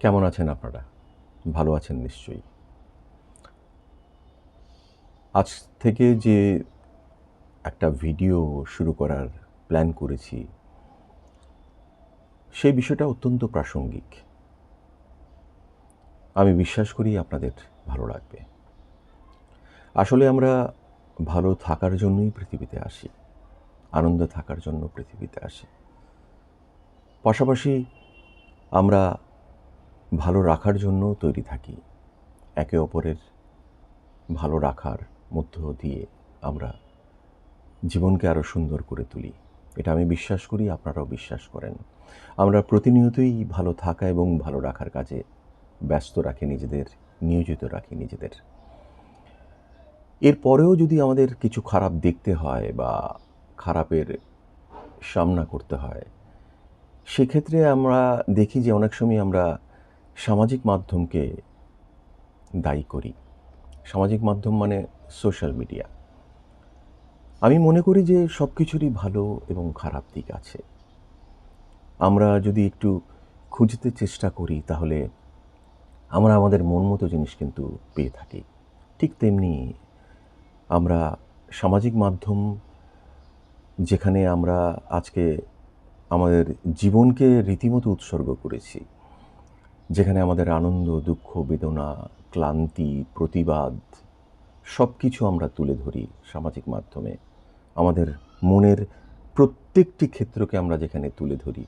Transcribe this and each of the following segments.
কেমন আছেন আপনারা? ভালো আছেন নিশ্চয়ই। আজ থেকে যে একটা ভিডিও শুরু করার প্ল্যান করেছি, সেই বিষয়টা অত্যন্ত প্রাসঙ্গিক। আমি বিশ্বাস করি আপনাদের ভালো লাগবে। আসলে আমরা ভালো থাকার জন্যই পৃথিবীতে আসি, আনন্দ থাকার জন্য পৃথিবীতে আসি। পাশাপাশি আমরা ভালো রাখার জন্য তৈরি থাকি। একে অপরের ভালো রাখার মধ্য দিয়ে আমরা জীবনকে আরও সুন্দর করে তুলি। এটা আমি বিশ্বাস করি, আপনারাও বিশ্বাস করেন। আমরা প্রতিনিয়তই ভালো থাকা এবং ভালো রাখার কাজে ব্যস্ত রাখি নিজেদের, নিয়োজিত রাখি নিজেদের। এরপরেও যদি আমাদের কিছু খারাপ দেখতে হয় বা খারাপের সামনা করতে হয়, সেক্ষেত্রে আমরা দেখি যে অনেক সময় আমরা সামাজিক মাধ্যমকে দায়ী করি। সামাজিক মাধ্যম মানে সোশ্যাল মিডিয়া আমি মনে করি যে সব কিছুরই ভালো এবং খারাপ দিক আছে। আমরা যদি একটু খুঁজতে চেষ্টা করি তাহলে আমরা আমাদের মন মতো জিনিস কিন্তু পেয়ে থাকি। ঠিক তেমনি আমরা সামাজিক মাধ্যম যেখানে আমরা আজকে আমাদের জীবনকে রীতিমতো উৎসর্গ করেছি। যেখানে আমাদের আনন্দ, দুঃখ, বেদনা, ক্লান্তি, প্রতিবাদ সব কিছু আমরা তুলে ধরি সামাজিক মাধ্যমে। আমাদের মনের প্রত্যেকটি ক্ষেত্রকে আমরা যেখানে তুলে ধরি,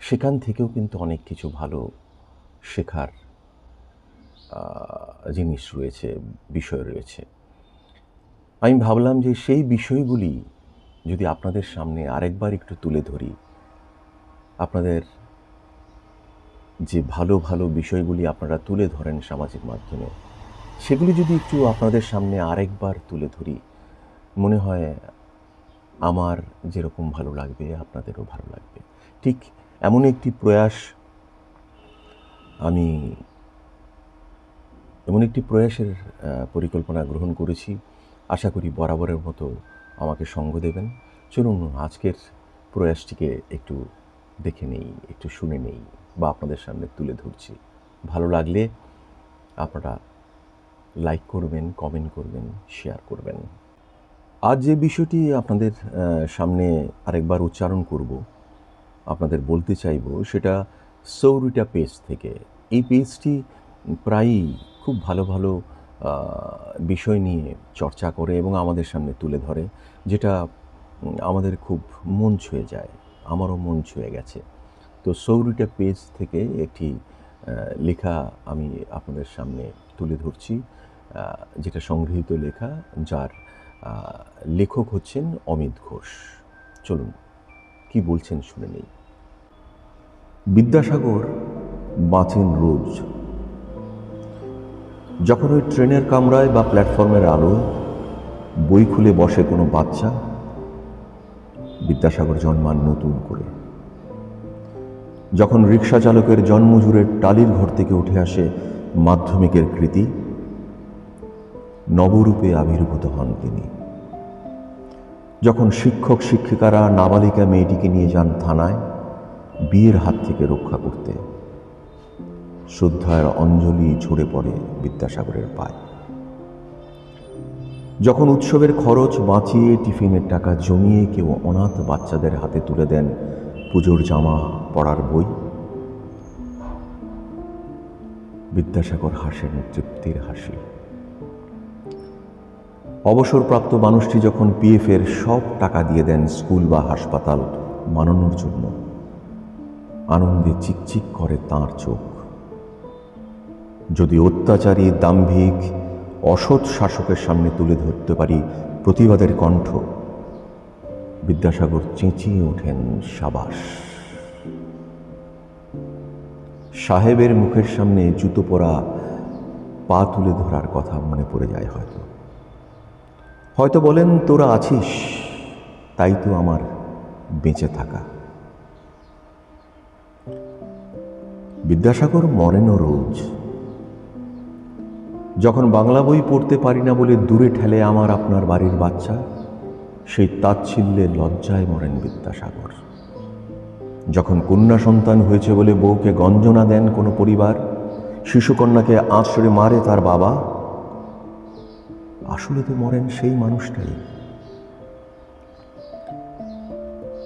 সেখান থেকেও কিন্তু অনেক কিছু ভালো শেখার জিনিস রয়েছে, বিষয় রয়েছে। আমি ভাবলাম যে সেই বিষয়গুলি যদি আপনাদের সামনে আরেকবার একটু তুলে ধরি, আপনাদের যে ভালো ভালো বিষয়গুলি আপনারা তুলে ধরেন সামাজিক মাধ্যমে, সেগুলি যদি একটু আপনাদের সামনে আরেকবার তুলে ধরি, মনে হয় আমার যেরকম ভালো লাগবে, আপনাদেরও ভালো লাগবে। ঠিক এমন একটি প্রয়াস আমি, এমন একটি প্রয়াসের পরিকল্পনা গ্রহণ করেছি। আশা করি বরাবরের মতো আমাকে সঙ্গ দেবেন। চলুন আজকের প্রয়াসটিকে একটু দেখে নেই, একটু শুনে নেই। বা আপনাদের সামনে তুলে ধরছি। ভালো লাগলে আপনারা লাইক করবেন কমেন্ট করবেন শেয়ার করবেন। আজ যে বিষয়টি আপনাদের সামনে আরেকবার উচ্চারণ করব, আপনাদের বলতে চাইব সেটা সৌরিটা পেজ থেকে। এই পেজটি প্রায়ই খুব ভালো ভালো বিষয় নিয়ে চর্চা করে এবং আমাদের সামনে তুলে ধরে, যেটা আমাদের খুব মন ছুঁয়ে যায়, আমারও মন ছুঁয়ে গেছে। তো সৌরিটা পেজ থেকে একটি লেখা আমি আপনাদের সামনে তুলে ধরছি যেটা সংগৃহীত লেখা, যার লেখক হচ্ছেন অমিত ঘোষ। চলুন, কি বলছেন শুনে নেই। বিদ্যাসাগর বাঁচেন রোজ। যখন ওই ট্রেনের কামরায় বা প্ল্যাটফর্মের আলোয় বই খুলে বসে কোনো বাচ্চা, বিদ্যাসাগর জন্মান নতুন করে। যখন রিক্সা চালকের জন্মজুড়ে টালির ঘর থেকে উঠে আসে মাধ্যমিকের কৃতি, নবরূপে আবির্ভূত হন তিনি। যখন শিক্ষক, শিক্ষিকারা নাবালিকা মেয়েটিকে নিয়ে যান থানায়, বিয়ের হাত থেকে রক্ষা করতে, শ্রদ্ধার অঞ্জলি ঝরে পড়ে বিদ্যাসাগরের পায়। যখন উৎসবের খরচ বাঁচিয়ে টিফিনের টাকা জমিয়ে কেউ অনাথ বাচ্চাদের হাতে তুলে দেন পুজোর জামা পড়ার বই। বিদ্যাসাগর হাসেন তৃপ্তির হাসি। অবসরপ্রাপ্ত মানুষটি যখন পিএফের সব টাকা দিয়ে দেন স্কুল বা হাসপাতাল, মানানোর জন্য, আনন্দে চিকচিক করে তাঁর চোখ। যদি অত্যাচারী, দাম্ভিক, অসৎ শাসকের সামনে তুলে ধরতে পারি প্রতিবাদের কণ্ঠ বিদ্যাসাগর চেঁচিয়ে ওঠেন সাবাস। সাহেবের মুখের সামনে জুতো পরা, পা তুলে ধরার কথা মনে পড়ে যায় হয়তো। হয়তো বলেন, তোরা আছিস, তাই তো আমার বেঁচে থাকা। বিদ্যাসাগর মরেনও রোজ। যখন বাংলা বই পড়তে পারি না বলে দূরে ঠেলে আমার আপনার বাড়ির বাচ্চা সেই তাচ্ছিল্যে লজ্জায় মরেন বিদ্যাসাগর। যখন কন্যা সন্তান হয়েছে বলে বউকে গঞ্জনা দেন কোনো পরিবার, শিশুকন্যাকে আঁচড়ে মারে তার বাবা, আসলে তো মরেন সেই মানুষটাই।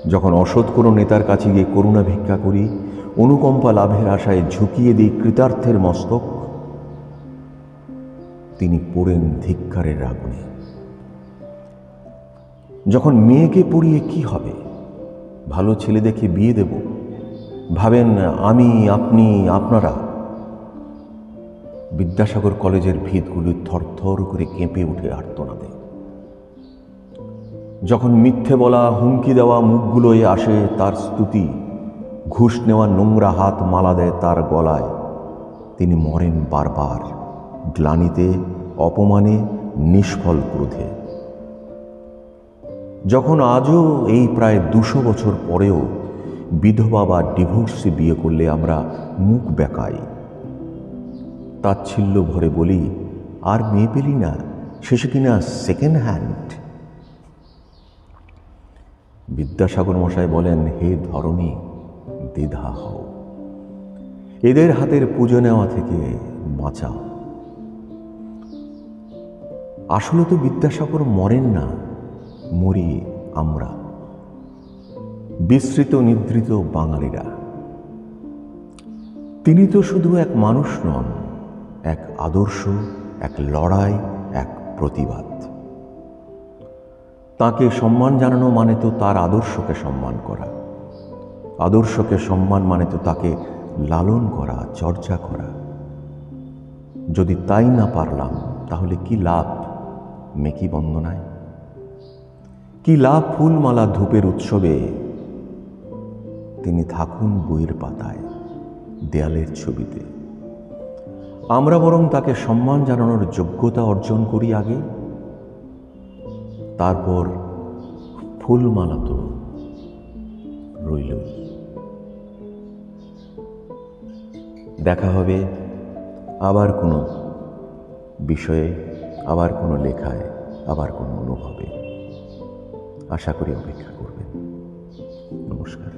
যখন অসৎ কোনো নেতার কাছে গিয়ে করুণা ভিক্ষা করি, অনুকম্পা লাভের আশায় ঝুঁকিয়ে দিই কৃতার্থের মস্তক, তিনি পড়েন ধিক্কারের আগুনে। যখন মেয়েকে পড়িয়ে কি হবে? ভালো ছেলে দেখে বিয়ে দেব। ভাবেন, আমি, আপনি, আপনারা। বিদ্যাসাগর কলেজের ভিতগুলি থরথর করে কেঁপে উঠে আর্তনাদে। যখন মিথ্যে বলা, হুমকি দেওয়া মুখগুলোয় আসে তার স্তুতি, ঘুষ নেওয়া নোংরা হাত মালা দেয় তার গলায়, তিনি মরেন বারবার, গ্লানিতে, অপমানে, নিষ্ফল ক্রোধে। যখন আজও এই প্রায় দুশো বছর পরেও বিধবা বা ডিভোর্সে বিয়ে করলে আমরা মুখ বেকাই। তাচ্ছিল্য ভরে বলি, আর মেয়ে পেলি না, শেষে কিনা সেকেন্ড হ্যান্ড বিদ্যাসাগর মশাই বলেন, হে ধরণী, দ্বিধা হও। এদের হাতের পুজো নেওয়া থেকে বাঁচাও। আসলে তো বিদ্যাসাগর মরেন না মরি আমরা। বিস্তৃত নিদ্রিত বাঙালিরা। তিনি তো শুধু এক মানুষ নন, এক আদর্শ, এক লড়াই, এক প্রতিবাদ। তাকে সম্মান জানানো মানে তো তার আদর্শকে সম্মান করা। আদর্শকে সম্মান মানে তো তাকে লালন করা, চর্চা করা। যদি তাই না পারলাম, তাহলে কি লাভ? মেকি বন্দনায়। কি লাভ ফুলমালা ধূপের উৎসবে? তিনি থাকুন বইয়ের পাতায়, দেয়ালের ছবিতে। আমরা বরং তাকে সম্মান জানানোর যোগ্যতা অর্জন করি আগে। তারপর ফুলমালা তো রইলই। দেখা হবে আবার কোনো বিষয়ে, আবার কোনো লেখায়, আবার কোনো অনুভবে। আশা করি অপেক্ষা করবেন। নমস্কার।